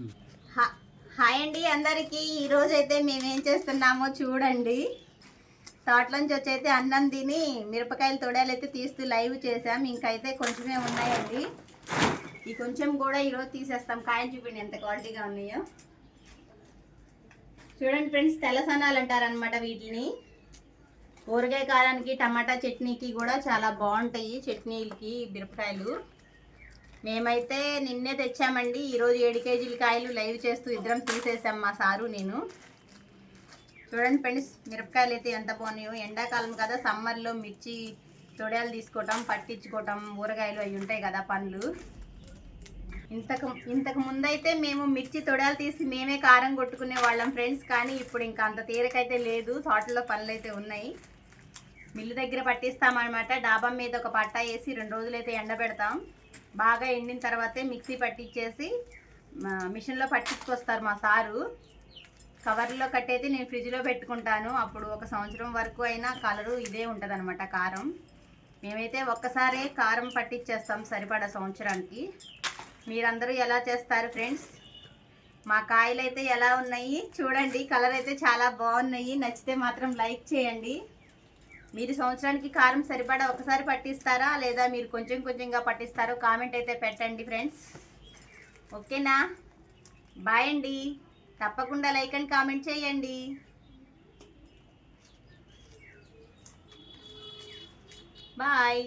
Hi అండి అందరికీ. ఈరోజు అయితే మేము ఏం చేస్తున్నామో చూడండి. తోటలోంచి వచ్చి అయితే అన్నం తిని మిరపకాయలు తొడాలు అయితే తీస్తూ లైవ్ చేసాం ఇంకైతే కొంచెమే ఉన్నాయండి. ఈ కొంచెం కూడా ఈరోజు తీసేస్తాం. కాయలు చూపిండి ఎంత క్వాలిటీగా ఉన్నాయో. చూడండి ఫ్రెండ్స్ తెల్లసనాలు అంటారనమాట వీటిని. ఊరగాయ కారానికి టమాటా చట్నీకి కూడా చాలా బాగుంటాయి చట్నీలకి మిరపకాయలు. మేమైతే నిన్నే తెచ్చామండి. ఈరోజు ఏడు కేజీల కాయలు లైవ్ చేస్తూ ఇద్దరం తీసేసాం మా సారు నేను. చూడండి ఫ్రెండ్స్ మిరపకాయలు అయితే ఎంత బాగున్నాయో. ఎండాకాలం కదా సమ్మర్లో మిర్చి తొడయాలు తీసుకోవటం పట్టించుకోవటం ఊరగాయలు అవి ఉంటాయి కదా పండ్లు. ఇంతకు ఇంతకు ముందైతే మేము మిర్చి తొడాలు తీసి మేమే కారం కొట్టుకునే వాళ్ళం ఫ్రెండ్స్ కానీ ఇప్పుడు ఇంకా అంత తీరకైతే లేదు. తోటలో పనులు అయితే ఉన్నాయి. మిల్లు దగ్గర పట్టిస్తామన్నమాట. డాబా మీద ఒక పట్టా వేసి రెండు రోజులైతే ఎండబెడతాం. బాగా ఎండిన తర్వాతే మిక్సీ పట్టించేసి మిషన్లో పట్టించుకొస్తారు మా సారు. కవర్లో కట్టేది నేను ఫ్రిడ్జ్లో పెట్టుకుంటాను. అప్పుడు ఒక సంవత్సరం వరకు అయినా కలరు ఇదే ఉంటుంది కారం. మేమైతే ఒక్కసారే కారం పట్టించేస్తాం సరిపడా సంవత్సరానికి. మీరందరూ ఎలా చేస్తారు ఫ్రెండ్స్? మా కాయలు అయితే ఎలా ఉన్నాయి? చూడండి కలర్ అయితే చాలా బాగున్నాయి. నచ్చితే మాత్రం లైక్ చేయండి. మీరు సంవత్సరానికి కారం సరిపడా ఒకసారి పట్టిస్తారా? లేదా మీరు కొంచెం కొంచెంగా పట్టిస్తారో కామెంట్ అయితే పెట్టండి ఫ్రెండ్స్. ఓకేనా? బాయ్ అండి. తప్పకుండా లైక్ అండ్ కామెంట్ చేయండి. బాయ్.